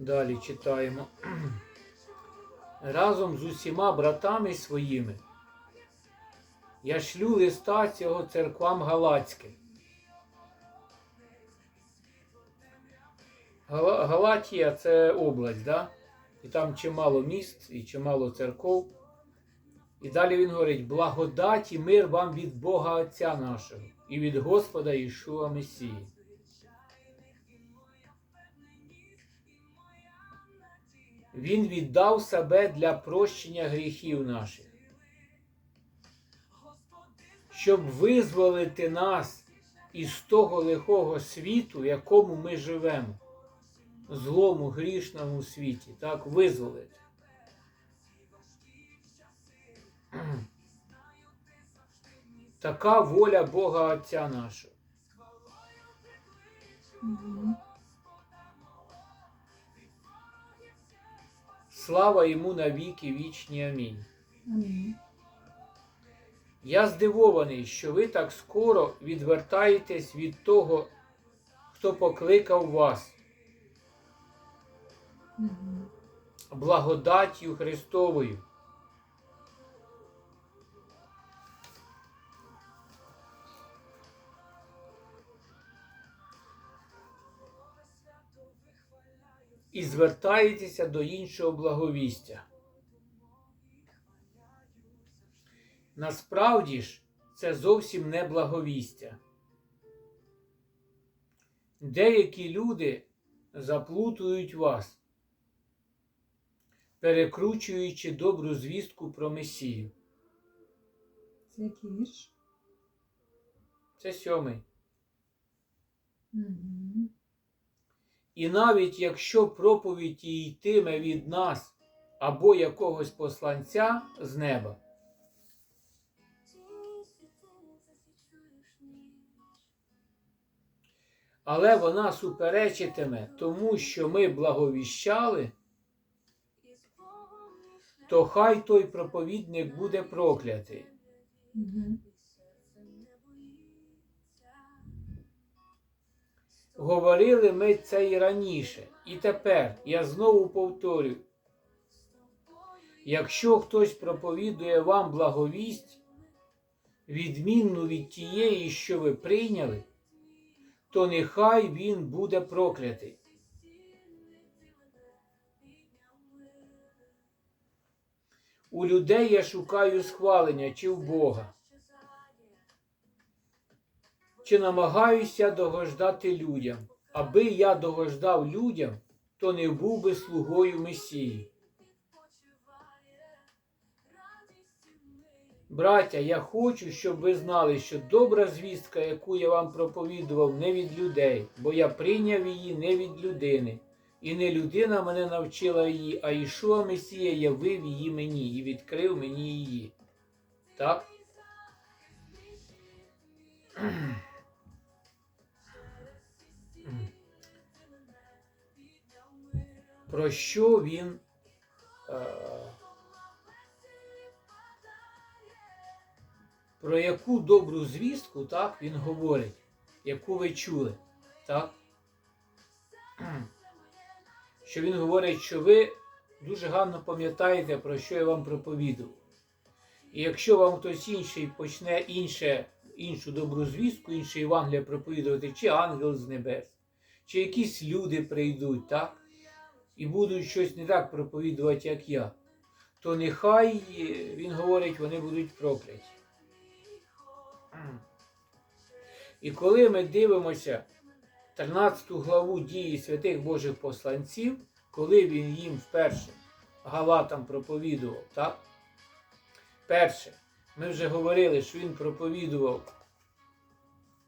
Далі читаємо. Разом з усіма братами своїми я шлю листа цього церквам Галацьким. Галатія це область, да? і там чимало міст і чимало церков. І далі він говорить: благодать і мир вам від Бога Отця нашого і від Господа Ішуа Месії. Він віддав себе для прощення гріхів наших, щоб визволити нас із того лихого світу, в якому ми живемо, злому грішному світі, так, визволити. Така воля Бога Отця нашого. Слава йому на віки вічні. Амінь. Амінь. Я здивований, що ви так скоро відвертаєтесь від того, хто покликав вас благодаттю Христовою. І звертаєтеся до іншого благовістя. Насправді ж, це зовсім не благовістя. Деякі люди заплутують вас, перекручуючи добру звістку про Месію. Це який вірш? Це сьомий. Мгм. І навіть якщо проповідь її йтиме від нас або якогось посланця з неба, але вона суперечитиме тому, що ми благовіщали, то хай той проповідник буде проклятий. Говорили ми це і раніше, і тепер я знову повторюю. Якщо хтось проповідує вам благовість, відмінну від тієї, що ви прийняли, то нехай він буде проклятий. У людей я шукаю схвалення чи в Бога. Чи намагаюся догождати людям? Аби я догождав людям, то не був би слугою Месії. Браття, я хочу, щоб ви знали, що добра звістка, яку я вам проповідував, не від людей, бо я прийняв її не від людини. І не людина мене навчила її, а Ішуа Месія явив її мені і відкрив мені її. Так? Про що він е, про яку добру звістку так, він говорить, яку ви чули, так? Що він говорить, що ви дуже гарно пам'ятаєте, про що я вам проповідував. І якщо вам хтось інший почне інше, іншу добру звістку, інше Євангелія проповідувати, чи ангел з небес, чи якісь люди прийдуть, так? І будуть щось не так проповідувати, як я, то нехай, е, він говорить, вони будуть прокляті. І коли ми дивимося 13 главу дії святих Божих посланців, коли він їм вперше Галатам проповідував, так? Перше, ми вже говорили, що він проповідував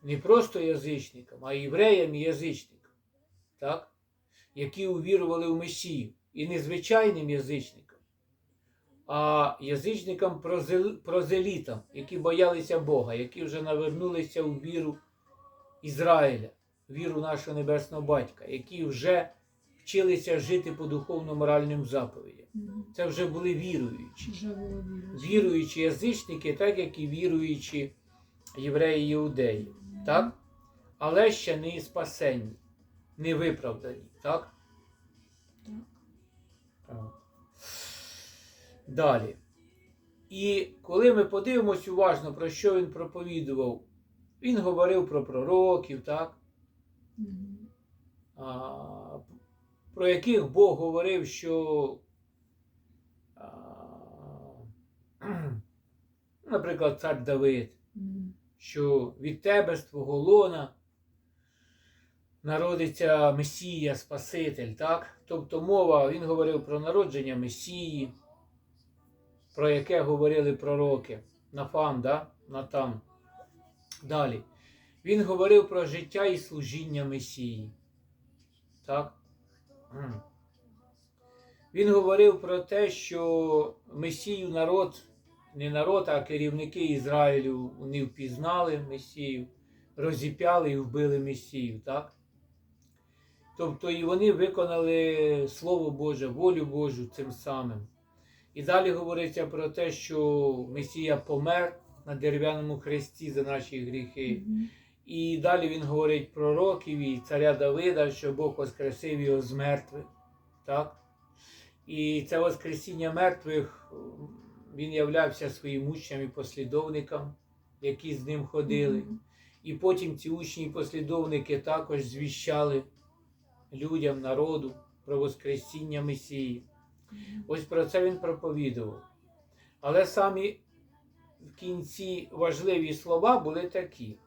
не просто язичникам, а євреям і язичникам, так? Які увірували в Месію. І не звичайним язичникам, а язичникам прозелітам, які боялися Бога, які вже навернулися у віру Ізраїля, віру нашого Небесного Батька, які вже вчилися жити по духовно-моральним заповідям. Це вже були віруючі. Віруючі язичники, так як і віруючі євреї іудеї, так? але ще не спасенні, не виправдані. Так? Далі. І коли ми подивимось уважно, про що він проповідував, він говорив про пророків, так? А, про яких Бог говорив, що, а, наприклад, цар Давид, що від тебе з твого лона народиться Месія, Спаситель, так? Тобто мова, він говорив про народження Месії, про яке говорили пророки. Нафан, да? Натан. Далі. Він говорив про життя і служіння Месії. Так? Він говорив про те, що Месію народ, не народ, а керівники Ізраїлю вони впізнали Месію, розіп'яли і вбили Месію, так? Тобто і вони виконали Слово Боже, волю Божу цим самим. І далі говориться про те, що Месія помер на дерев'яному хресті за наші гріхи. І далі він говорить про років і царя Давида, що Бог воскресив його з мертвих. Так? І це Воскресіння мертвих він являвся своїм учням і послідовникам, які з ним ходили. І потім ці учні і послідовники також звіщали людям, народу про Воскресіння Месії. Ось про це він проповідував. Але самі в кінці важливі слова були такі.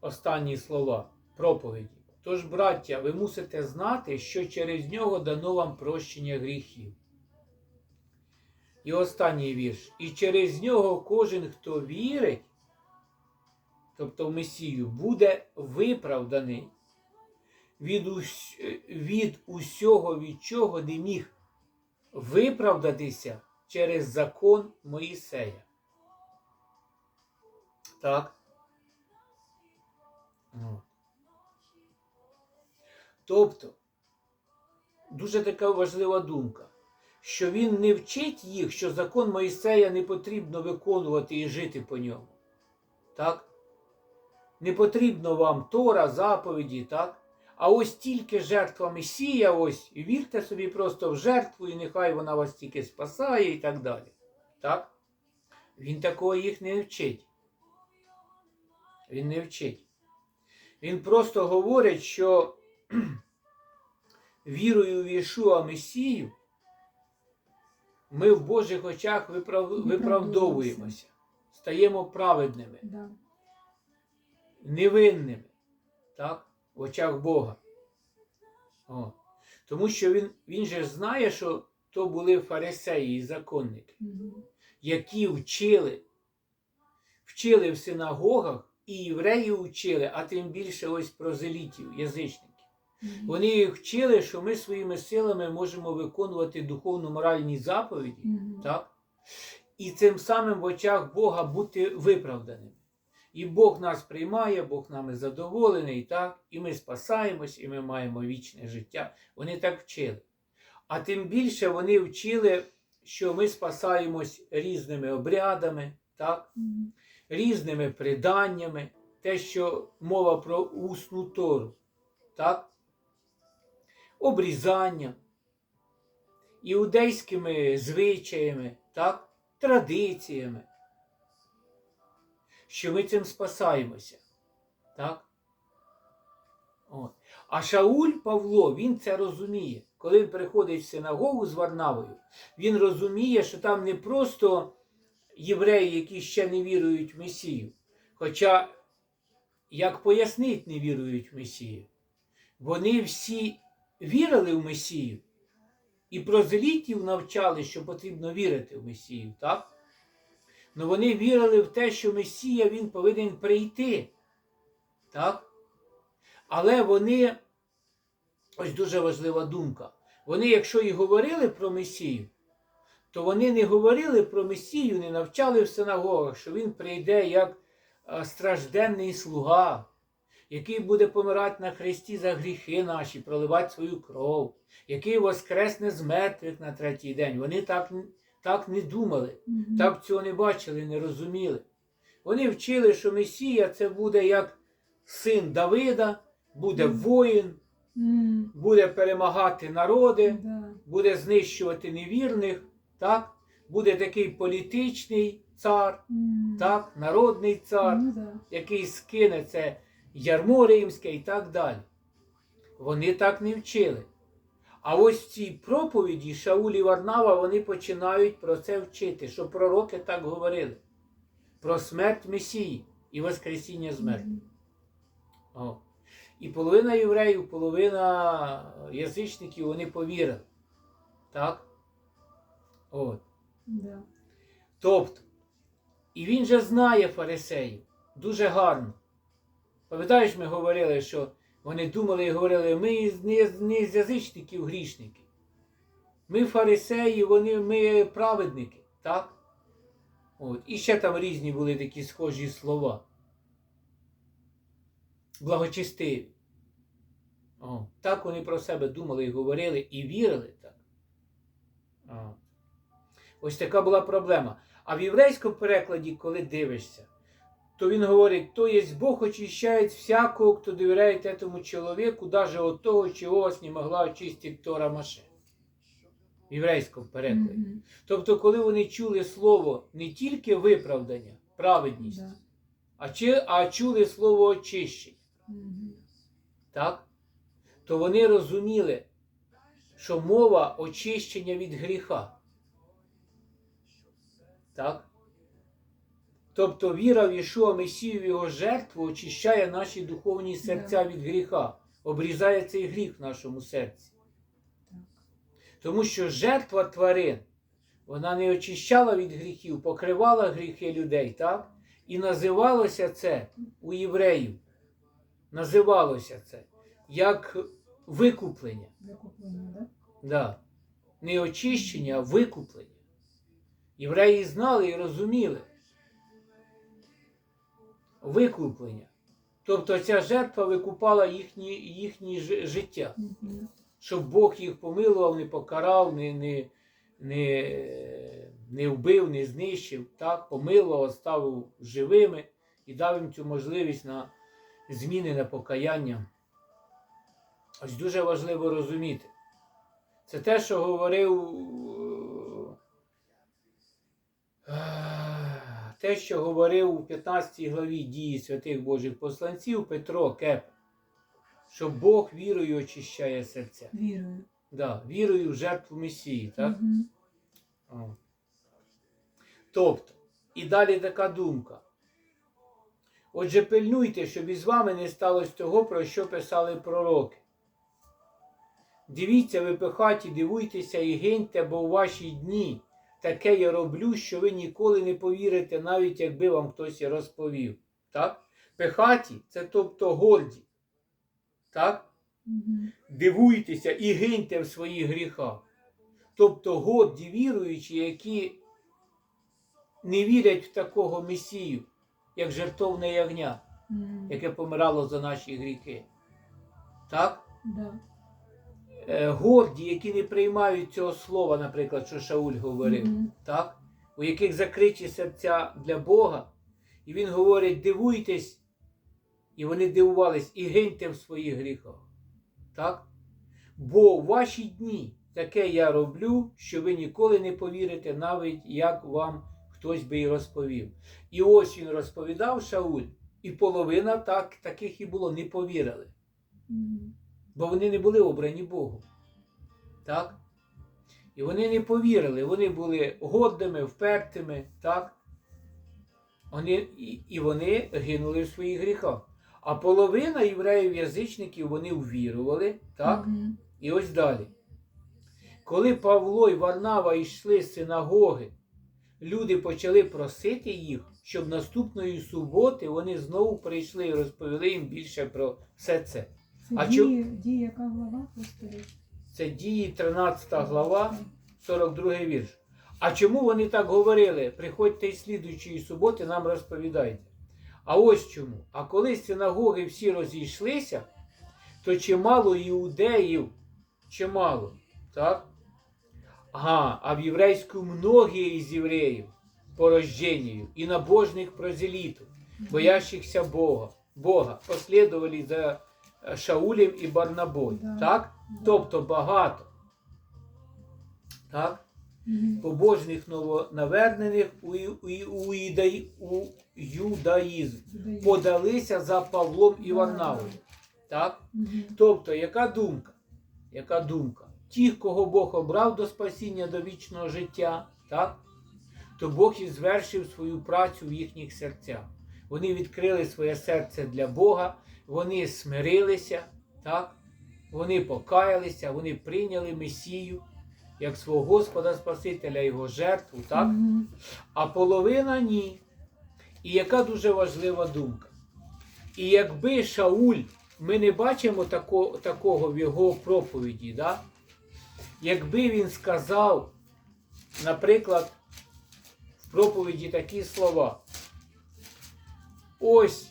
Останні слова проповіді. Тож, браття, ви мусите знати, що через нього дано вам прощення гріхів. І останній вірш. І через нього кожен, хто вірить, тобто в Месію, буде виправданий від, ус... від усього, від чого не міг виправдатися через закон Моїсея. Так. От. Тобто, дуже така важлива думка, що він не вчить їх, що закон Моїсея не потрібно виконувати і жити по ньому. Так? Не потрібно вам Тора, заповіді, так? А ось тільки жертва Месія, ось, і вірте собі просто в жертву, і нехай вона вас тільки спасає і так далі. Так? Він такого їх не вчить. Він не вчить. Він просто говорить, що вірою в Ішуа Месію ми в Божих очах виправ... виправдовуємося, стаємо праведними Да. Невинними, так? В очах Бога. О. Тому що він, він же знає, що то були фарисеї і законники, які вчили, вчили в синагогах, і євреї вчили, а тим більше ось прозелітів, язичників. Вони їх вчили, що ми своїми силами можемо виконувати духовно-моральні заповіді, так? І цим самим в очах Бога бути виправданими. І Бог нас приймає, Бог нами задоволений, так? і ми спасаємось, і ми маємо вічне життя. Вони так вчили. А тим більше вони вчили, що ми спасаємось різними обрядами, так? Різними приданнями, те, що мова про усну тору, так? обрізанням, іудейськими звичаями, так? традиціями, що ми цим спасаємося. Так? От. А Шауль Павло, він це розуміє. Коли він приходить в синагогу з Варнавою, він розуміє, що там не просто євреї, які ще не вірують в Месію. Хоча, як пояснить, не вірують в Месію. Вони всі вірили в Месію. І прозелітів навчали, що потрібно вірити в Месію, так? Ну вони вірили в те, що Месія він повинен прийти. Так? Але вони, ось дуже важлива думка. Вони, якщо і говорили про Месію, то вони не говорили про Месію, не навчали в синагогах, що він прийде як стражденний слуга, який буде помирати на хресті за гріхи наші, проливати свою кров, який воскресне з мертвих на третій день. Вони так, так не думали, так цього не бачили, не розуміли. Вони вчили, що Месія це буде як син Давида, буде воїн, буде перемагати народи, буде знищувати невірних, так? буде такий політичний цар, так? народний цар, Ну, який скине це ярмо римське і так далі. Вони так не вчили. А ось в цій проповіді Шауль і Варнава вони починають про це вчити, що пророки так говорили. Про смерть Месії і Воскресіння з мертвих. О. І половина євреїв, половина язичників вони повірили. Так? От. Да. Тобто, і він же знає фарисеїв дуже гарно. Пам'ятаєш, ми говорили, що вони думали і говорили, ми не, не з язичників грішники. Ми фарисеї, вони, ми праведники, так? От. І ще там різні були такі схожі слова. Благочестиві. О, так вони про себе думали і говорили, і вірили так. О. Ось така була проблема. А в єврейському перекладі, коли дивишся, то він говорить, то є Бог очищает всякого, хто довіряє этому чоловіку, даже от того, чого вас не могла очистити Тора Маше. В єврейському перекладі. Мгм. Тобто, коли вони чули слово не тільки виправдання, праведність, Да. а, чи, а чули слово очищення, Мгм. так? то вони розуміли, що мова очищення від гріха. Так? Тобто віра в Ішуа Месію, в його жертву очищає наші духовні серця від гріха, обрізає цей гріх в нашому серці. Тому що жертва тварин, вона не очищала від гріхів, покривала гріхи людей, так? І називалося це у євреїв. Називалося це як викуплення. Викуплення, да? Да. Не очищення, а викуплення. Євреї знали і розуміли. Викуплення. Тобто ця жертва викупала їхні, їхні життя. Щоб Бог їх помилував, не покарав, не, не, не, не вбив, не знищив, так, помилував, оставив живими і дав їм цю можливість на зміни, на покаяння. Ось дуже важливо розуміти. Це те, що говорив. Те, що говорив у 15 главі дії святих Божих посланців Петро Кеп, що Бог вірою очищає серця. Вірую. Да, вірою в жертву Месії, так? О. Тобто, і далі така думка. Отже, пильнуйте, щоб із вами не сталося того, про що писали пророки. Дивіться, ви пихаті, дивуйтеся і гиньте, бо у ваші дні таке я роблю, що ви ніколи не повірите, навіть якби вам хтось розповів. Так? Пихаті це тобто горді. Так? Дивуйтеся і гиньте в своїх гріхах. Тобто горді віруючі, які не вірять в такого Месію, як жертовне ягня, яке помирало за наші гріхи. Так? Да. Е, горді, які не приймають цього слова, наприклад, що Шауль говорив, Мгм. так? у яких закриті серця для Бога. І він говорить: дивуйтесь, і вони дивувались, і гиньте в своїх гріхах. Так? Бо у ваші дні таке я роблю, що ви ніколи не повірите, навіть як вам хтось би і розповів. І ось він розповідав Шауль, і половина так, таких і було, не повірили. Мгм. Бо вони не були обрані Богом. Так? І вони не повірили, вони були гордими, впертими, так? Вони, і, і вони гинули в своїх гріхах. А половина євреїв-язичників вони ввірували, так? Мгм. І ось далі. Коли Павло і Варнава йшли з синагоги, люди почали просити їх, щоб наступної суботи вони знову прийшли і розповіли їм більше про все це. Це А дії, дії, яка глава повторює? Це дії 13 глава, 42 вірш. А чому вони так говорили? Приходьте із слідуючої суботи, нам розповідайте. А ось чому. А коли синагоги всі розійшлися, то чимало іудеїв, чимало, так? Ага, а в єврейську многі із євреїв по рождению і набожних прозелітів, боящихся Бога, Бога, последовали за Шаулем і Барнабой. Да. Так? Да. Тобто багато. Так? Мгм. побожних новонавернених у, у, у, ідаї- у юдаїзм Юдаїзм. подалися за Павлом і Да, Варнавою. да. Так? Мгм. Тобто, яка думка? Яка думка? Ті, кого Бог обрав до спасіння до вічного життя, так? то Бог і звершив свою працю в їхніх серцях. Вони відкрили своє серце для Бога, вони смирилися, так? вони покаялися, вони прийняли Месію як свого Господа Спасителя, Його жертву, так? А половина ні. І яка дуже важлива думка. І якби Шауль, ми не бачимо тако, такого в його проповіді, да? якби він сказав, наприклад, в проповіді такі слова. Ось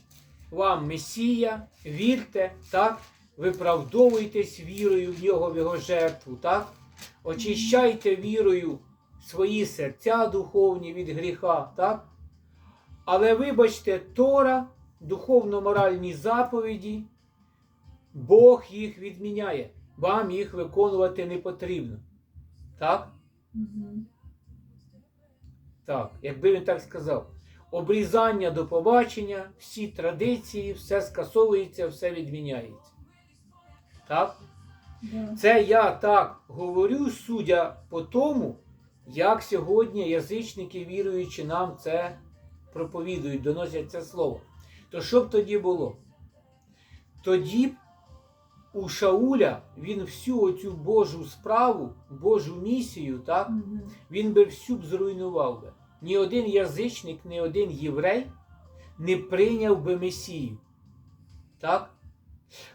вам Месія, вірте, так? Виправдовуйтесь вірою в нього, в його жертву, так? Очищайте вірою свої серця духовні від гріха, так? Але вибачте, Тора, духовно-моральні заповіді, Бог їх відміняє. Вам їх виконувати не потрібно. Так? Мгм. Так, якби він так сказав. Обрізання до побачення, всі традиції, все скасовується, все відміняється. Так? Це я так говорю, судя по тому, як сьогодні язичники, віруючи нам, це проповідують, доносять це слово. То що б тоді було? Тоді б у Шауля він всю оцю Божу справу, Божу місію, так, він би всю б зруйнував би. Ні один язичник, ні один єврей не прийняв би Месію. Так?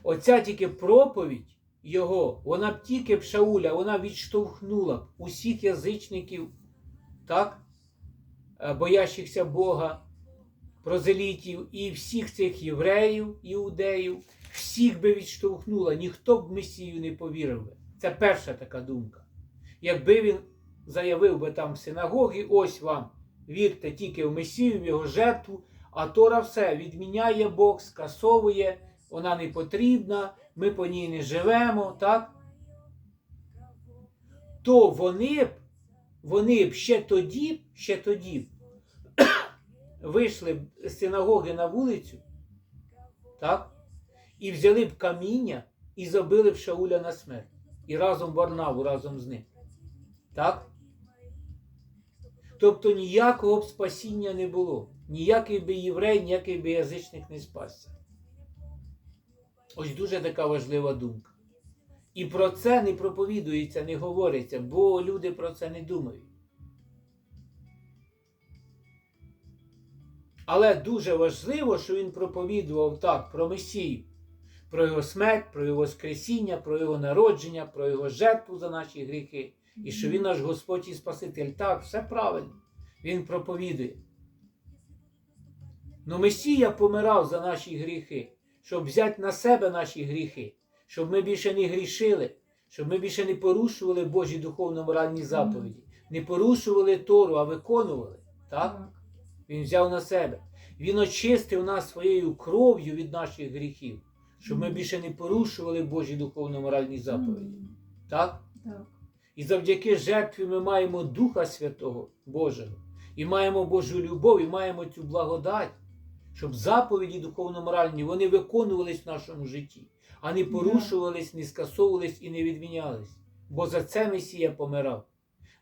Оця тільки проповідь його, вона б тільки б Шауля, вона відштовхнула б усіх язичників, так? Е, боящихся Бога, прозелітів і всіх цих євреїв, іудеїв, всіх би відштовхнула, ніхто б Месію не повірив би. Це перша така думка. Якби він заявив би там в синагогі, ось вам, вірте тільки в Месію, в його жертву, а Тора все відміняє Бог, скасовує, вона не потрібна, ми по ній не живемо, так? То вони б, вони б ще тоді, ще тоді вийшли б з синагоги на вулицю, так? І взяли б каміння і забили б Шауля на смерть. І разом Варнаву, разом з ним. Так? Тобто ніякого б спасіння не було. Ніякий би єврей, ніякий би язичник не спасся. Ось дуже така важлива думка. І про це не проповідується, не говориться, бо люди про це не думають. Але дуже важливо, що він проповідував так про Месію, про його смерть, про його Воскресіння, про його народження, про його жертву за наші гріхи. І що він наш Господь і Спаситель. Так, все правильно. Він проповідує. Но Месія помирав за наші гріхи, щоб взяти на себе наші гріхи, щоб ми більше не грішили, щоб ми більше не порушували Божі духовно-моральні заповіді, не порушували Тору, а виконували. Так? Він взяв на себе. Він очистив нас своєю кров'ю від наших гріхів, щоб ми більше не порушували Божі духовно-моральні заповіді. Так? Так. І завдяки жертві ми маємо Духа Святого Божого, і маємо Божу любов, і маємо цю благодать, щоб заповіді духовно-моральні вони виконувались в нашому житті, а не порушувались, не скасовувались і не відмінялись. Бо за це Месія помирав,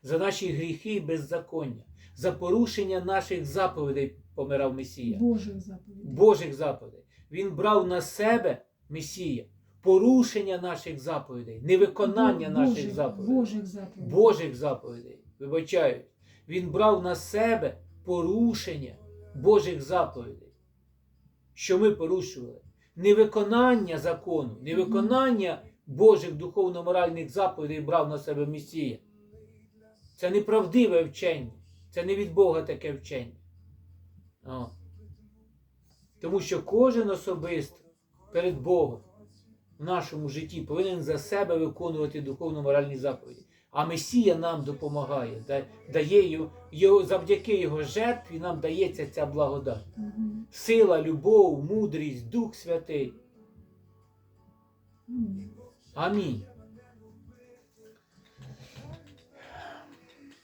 за наші гріхи і беззаконня, за порушення наших заповідей помирав Месія. Божих заповідей. Божих заповідей. Він брав на себе Месія, порушення наших заповідей, невиконання Бо- наших Божих- заповідей. Божих заповідей. Божих заповідей, вибачаю, він брав на себе порушення Божих заповідей. Що ми порушували? Невиконання закону, невиконання Божих духовно-моральних заповідей брав на себе Месія. Це неправдиве вчення. Це не від Бога таке вчення. О. Тому що кожен особисто перед Богом в нашому житті повинен за себе виконувати духовно-моральні заповіді. А Месія нам допомагає, дає його, завдяки його жертві нам дається ця благодать. Сила, любов, мудрість, Дух Святий. Амінь.